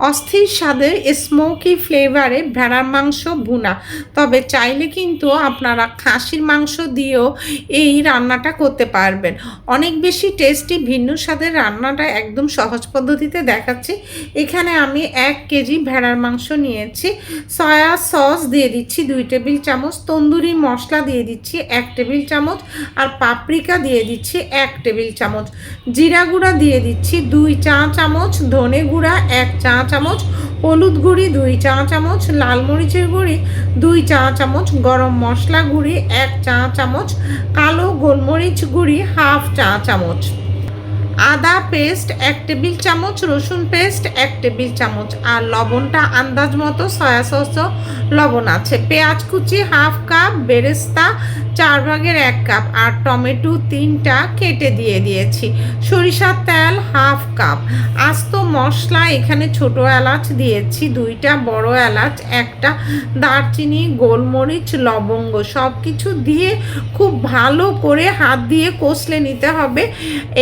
অস্থির স্বাদের স্মোকি ফ্লেভারে ভেড়ার মাংস ভুনা। তবে চাইলে কিন্তু আপনারা খাসির মাংস দিয়েও এই রান্নাটা করতে পারবেন। অনেক বেশি টেস্টি ভিন্ন স্বাদের রান্নাটা একদম সহজ পদ্ধতিতে দেখাচ্ছি। এখানে আমি এক কেজি ভেড়ার মাংস নিয়েছি। সয়া সস দিয়ে দিচ্ছি দুই টেবিল চামচ। তন্দুরি মশলা দিয়ে দিচ্ছি এক টেবিল চামচ। আর পাপরিকা দিয়ে দিচ্ছি এক টেবিল চামচ। জিরা গুঁড়া দিয়ে দিচ্ছি দুই চা চামচ। ধনে গুঁড়া এক চা চামচ হলুদ গুঁড়ি দুই চা চামচ লাল মরিচের গুঁড়ি দুই চা চামচ গরম মশলা গুঁড়ি এক চা চামচ কালো গোলমরিচ গুঁড়ি হাফ চা চামচ আদা পেস্ট এক টেবিল চামচ, রসুন পেস্ট এক টেবিল চামচ, আর লবণটা আন্দাজ মতো সয়া সসও লবণ আছে। পেঁয়াজ কুচি হাফ কাপ, বেরেস্তা চার ভাগের এক কাপ, আর টমেটো তিনটা কেটে দিয়ে দিয়েছি। সরিষার তেল হাফ কাপ। আস্ত মশলা এখানে ছোট এলাচ দিয়েছি, দুইটা বড় এলাচ, একটা দারচিনি, গোলমরিচ, লবঙ্গ সব কিছু দিয়ে খুব ভালো করে হাত দিয়ে কষলে নিতে হবে।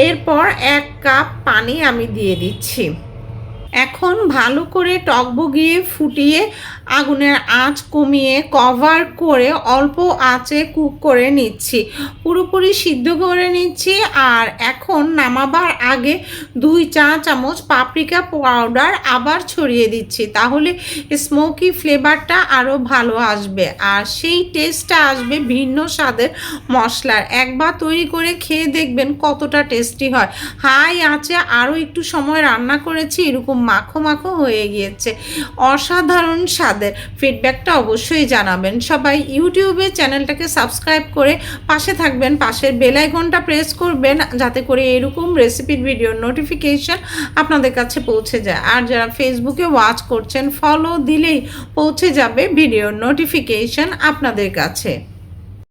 এরপর এক কাপ পানি আমি দিয়ে দিচ্ছি। এখন ভালো করে টকবগিয়ে ফুটিয়ে আগুনের আঁচ কমিয়ে কভার করে অল্প আঁচে কুক করে নিচ্ছি। পুরোপুরি সিদ্ধ করে নিচ্ছি আর এখন নামাবার আগে দুই চা চামচ পাপরিকা পাউডার আবার ছড়িয়ে দিচ্ছি, তাহলে স্মোকি ফ্লেভারটা আরও ভালো আসবে আর সেই টেস্টটা আসবে ভিন্ন স্বাদের মশলার। একবার তৈরি করে খেয়ে দেখবেন কতটা টেস্টি হয়। হাই আঁচে আরও একটু সময় রান্না করেছি, এরকম মাখো মাখো হয়ে গিয়েছে। অসাধারণ স্বাদের ফিডব্যাকটা অবশ্যই জানাবেন। সবাই ইউটিউবে চ্যানেলটাকে সাবস্ক্রাইব করে পাশে থাকবেন, পাশের বেলাইকনটা প্রেস করবেন, যাতে করে এরকম রেসিপির ভিডিওর নোটিফিকেশান আপনাদের কাছে পৌঁছে যায়। আর যারা ফেসবুকে ওয়াচ করছেন ফলো দিলেই পৌঁছে যাবে ভিডিওর নোটিফিকেশান আপনাদের কাছে।